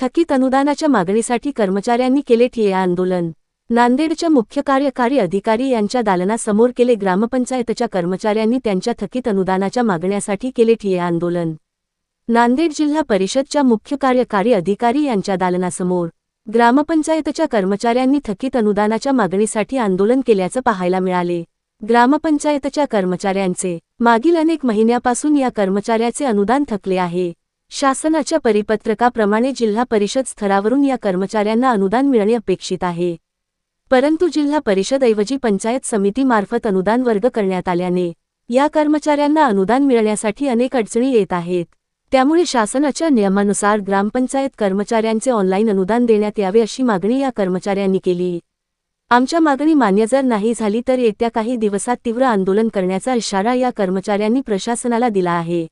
थकीत अनुदानाच्या मागणीसाठी कर्मचाऱ्यांनी केले ठिय्या आंदोलन. नांदेडच्या मुख्य कार्यकारी अधिकारी यांच्या दालनासमोर केले ग्रामपंचायतच्या कर्मचाऱ्यांनी त्यांच्या थकीत अनुदानाच्या मागण्यासाठी केले ठिय्या आंदोलन. नांदेड जिल्हा परिषदच्या मुख्य कार्यकारी अधिकारी यांच्या दालनासमोर ग्रामपंचायतच्या कर्मचाऱ्यांनी थकीत अनुदानाच्या मागणीसाठी आंदोलन केल्याचं पाहायला मिळाले. ग्रामपंचायतच्या कर्मचाऱ्यांचे मागील अनेक महिन्यापासून या कर्मचाऱ्याचे अनुदान थकले आहे. शासनाच्या परिपत्रकाप्रमाणे जिल्हा परिषद स्तरावरून या कर्मचाऱ्यांना अनुदान मिळणे अपेक्षित आहे. परंतु जिल्हा परिषदऐवजी पंचायत समितीमार्फत अनुदान वर्ग करण्यात आल्याने या कर्मचाऱ्यांना अनुदान मिळण्यासाठी अनेक अडचणी येत आहेत. त्यामुळे शासनाच्या नियमानुसार ग्रामपंचायत कर्मचाऱ्यांचे ऑनलाईन अनुदान देण्यात यावे अशी मागणी या कर्मचाऱ्यांनी केली. आमच्या मागणी मान्य जर नाही झाली तर येत्या काही दिवसात तीव्र आंदोलन करण्याचा इशारा या कर्मचाऱ्यांनी प्रशासनाला दिला आहे.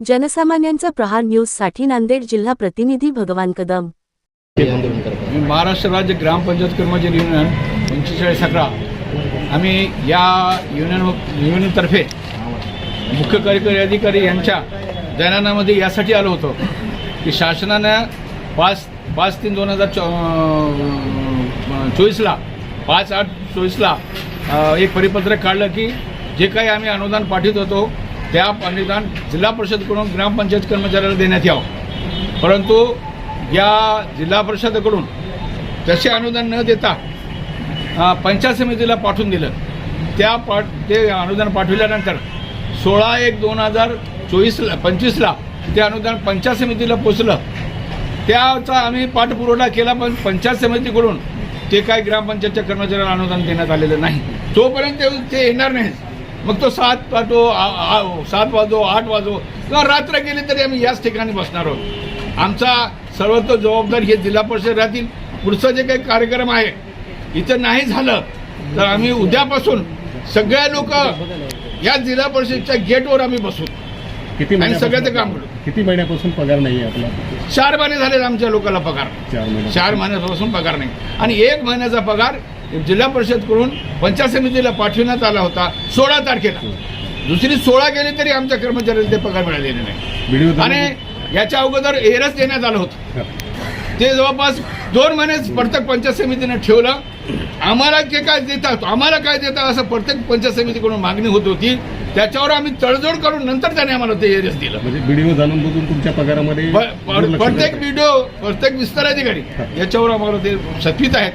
जनसामान्यांचा प्रहार न्यूजसाठी नांदेड जिल्हा प्रतिनिधी भगवान कदम. मी महाराष्ट्र राज्य ग्रामपंचायत कर्मचारी युनियन पंचेचाळीस अकरा. आम्ही या युनियन हो- युनियनतर्फे मुख्य कार्यकारी अधिकारी यांच्या जैनानामध्ये यासाठी आलो होतो की शासनानं पाच पाच तीन दोन हजार चो चोवीसला पाच आठ चोवीसला एक परिपत्रक काढलं की जे काही आम्ही अनुदान पाठवत होतो त्या अनुदान जिल्हा परिषदकडून ग्रामपंचायत कर्मचाऱ्याला देण्यात यावं. परंतु या जिल्हा परिषदकडून तसे अनुदान न देता पंचायत समितीला पाठवून दिलं त्या पाठ ते अनुदान पाठविल्यानंतर सोळा एक दोन हजार चोवीसला पंचवीसला ते अनुदान पंचायत समितीला पोचलं. त्याचा आम्ही पाठपुरवठा केला पण पंचायत समितीकडून ते काय ग्रामपंचायतच्या कर्मचाऱ्याला अनुदान देण्यात आलेलं नाही. तोपर्यंत ते- ते येणार नाही मग तो सात वाजो सात वाजो आठ वाजो किंवा रात्र गेली तरी आम्ही याच ठिकाणी बसणार आहोत. आमचा सर्वत्र जबाबदार हे जिल्हा परिषद राहतील पुढचं जे काही कार्यक्रम आहे इथं नाही झालं तर आम्ही उद्यापासून सगळे लोक या जिल्हा परिषदच्या गेटवर आम्ही बसू. किती आणि सगळ्याचं काम करू. किती महिन्यापासून पगार नाही आपला? चार महिने झाले आमच्या लोकांना पगार. चार महिने. चार महिन्यापासून पगार नाही. आणि एक महिन्याचा पगार जिल्हा परिषदकडून पंचायत समितीला पाठविण्यात आला होता सोळा तारखेला. दुसरी सोळा गेली तरी आमच्या कर्मचाऱ्याला ते पगार मिळालेले नाही. आणि याच्या अगोदर एरच देण्यात आलं होतं. ते जवळपास दोन महिने प्रत्येक पंचायत समितीने ठेवलं. आम्हाला जे काय देतात आम्हाला काय देतात असं प्रत्येक पंचायत समितीकडून मागणी होत होती. त्याच्यावर आम्ही तडजोड करून नंतर त्याने आम्हाला ते एरस दिलं. म्हणजे व्हिडिओ जाणून बुजून तुमच्या पगारामध्ये प्रत्येक. व्हिडिओ प्रत्येक विस्तार अधिकारी याच्यावर आम्हाला ते सत्वित आहेत.